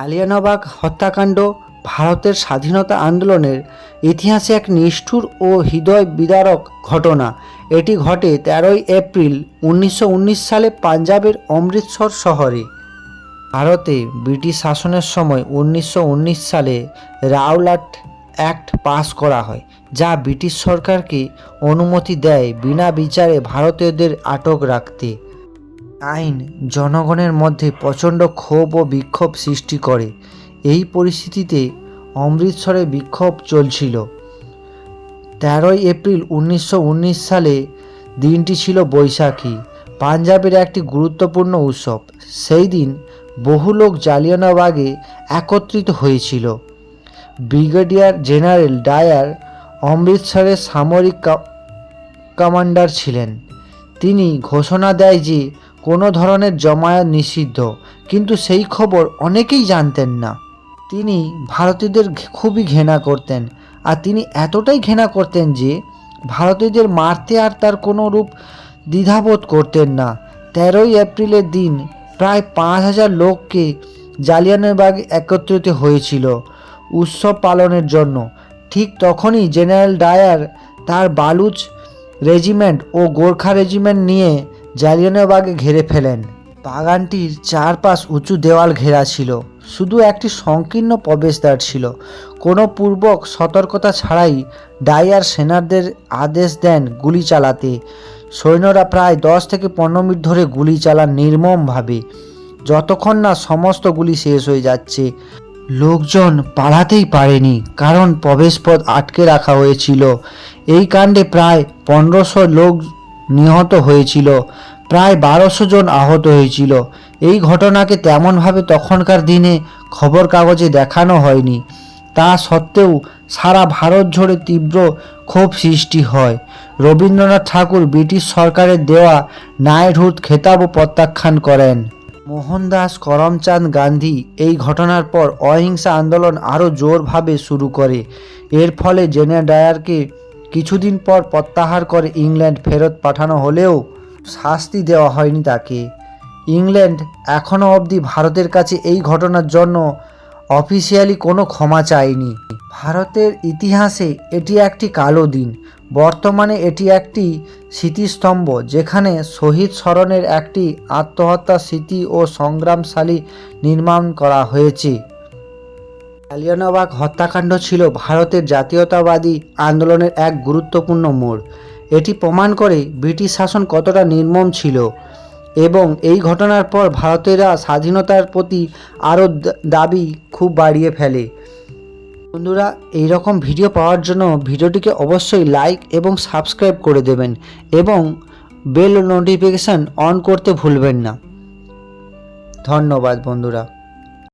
আলিয়ানবাগ হত্যাকাণ্ড, ভারতের স্বাধীনতা আন্দোলনের ইতিহাসে এক নিষ্ঠুর ও হৃদয় বিদারক ঘটনা। এটি ঘটে তেরোই এপ্রিল উনিশশো উনিশ সালে পাঞ্জাবের অমৃতসর শহরে। ভারতে ব্রিটিশ শাসনের সময় উনিশশো উনিশ সালে রাওলাট অ্যাক্ট পাস করা হয়, যা ব্রিটিশ সরকারকে অনুমতি দেয় বিনা বিচারে ভারতীয়দের আটক রাখতে। আইন জনগণের মধ্যে প্রচণ্ড ক্ষোভ ও বিক্ষোভ সৃষ্টি করে। এই পরিস্থিতিতে অমৃতসরে বিক্ষোভ চলছিল। তেরোই এপ্রিল উনিশশো উনিশ সালে দিনটি ছিল বৈশাখী। পাঞ্জাবের একটি গুরুত্বপূর্ণ উৎসব। সেই দিন বহু লোক জালিয়ানাবাগে একত্রিত হয়েছিল। ব্রিগেডিয়ার জেনারেল ডায়ার অমৃতসরের সামরিক কমান্ডার ছিলেন। তিনি ঘোষণা দেয় যে কোনো ধরনের জমায়েত নিষিদ্ধ, কিন্তু সেই খবর অনেকেই জানতেন না। তিনি ভারতীয়দের খুবই ঘৃণা করতেন, আর তিনি এতটাই ঘৃণা করতেন যে ভারতীয়দের মারতে আর তার কোনো রূপ দ্বিধাবোধ করতেন না। তেরোই এপ্রিলের দিন প্রায় পাঁচ হাজার লোককে জালিয়ানবাগ একত্রিত হয়েছিল উৎসব পালনের জন্য। ঠিক তখনই জেনারেল ডায়ার তার বালুচ রেজিমেন্ট ও গোর্খা রেজিমেন্ট নিয়ে জালিয়ানবাগে ঘিরে ফেলেন। বাগানটির চারপাশ উঁচু দেওয়াল ঘেরা ছিল। শুধু একটি সংকীর্ণ প্রবেশদ্বার ছিল। কোনো পূর্বক সতর্কতা ছাড়াই ডায়ার সেনাদের আদেশ দেন গুলি চালাতে। সৈন্যরা প্রায় দশ থেকে পনেরো মিনিট ধরে গুলি চালান নির্মমভাবে। যতক্ষণ না সমস্ত গুলি শেষ হয়ে যাচ্ছে। লোকজন পালাতেই পারেনি, কারণ প্রবেশপথ আটকে রাখা হয়েছিল। এই কাণ্ডে প্রায় পনেরোশো লোক নিহত হয়েছিল। প্রায় বারোশো জন আহত হয়েছিল। এই ঘটনাকে তেমনভাবে তখনকার দিনে খবর কাগজে দেখানো হয়নি। তা সত্ত্বেও সারা ভারত জুড়ে তীব্র ক্ষোভ সৃষ্টি হয়। রবীন্দ্রনাথ ঠাকুর ব্রিটিশ সরকারের দেওয়া নাইটহুড খেতাবও প্রত্যাখ্যান করেন। মোহনদাস করমচাঁদ গান্ধী এই ঘটনার পর অহিংসা আন্দোলন আরও জোরভাবে শুরু করে। এর ফলে জেনে ডায়ারকে কিছুদিন পর প্রত্যাহার করে ইংল্যান্ড ফেরত পাঠানো হলেও শাস্তি দেওয়া হয়নি তাকে। ইংল্যান্ড এখনও অবধি ভারতের কাছে এই ঘটনার জন্য অফিসিয়ালি কোনো ক্ষমা চায়নি। ভারতের ইতিহাসে এটি একটি কালো দিন। বর্তমানে এটি একটি স্মৃতিস্তম্ভ যেখানে শহীদ স্মরণের একটি আত্মহত্যা স্মৃতি ও সংগ্রামশালী নির্মাণ করা হয়েছে। জালিয়ানবাগ হত্যাকাণ্ড ছিল ভারতের জাতীয়তাবাদী আন্দোলনের এক গুরুত্বপূর্ণ মোড়। এটি প্রমাণ করে ব্রিটিশ শাসন কতটা নির্মম ছিল এবং এই ঘটনার পর ভারতেরা স্বাধীনতার প্রতি আরও দাবি খুব বাড়িয়ে ফেলে। বন্ধুরা এই রকম ভিডিও পাওয়ার জন্য ভিডিওটিকে অবশ্যই লাইক এবং সাবস্ক্রাইব করে দেবেন এবং বেল নোটিফিকেশান অন করতে ভুলবেন না। ধন্যবাদ, বন্ধুরা।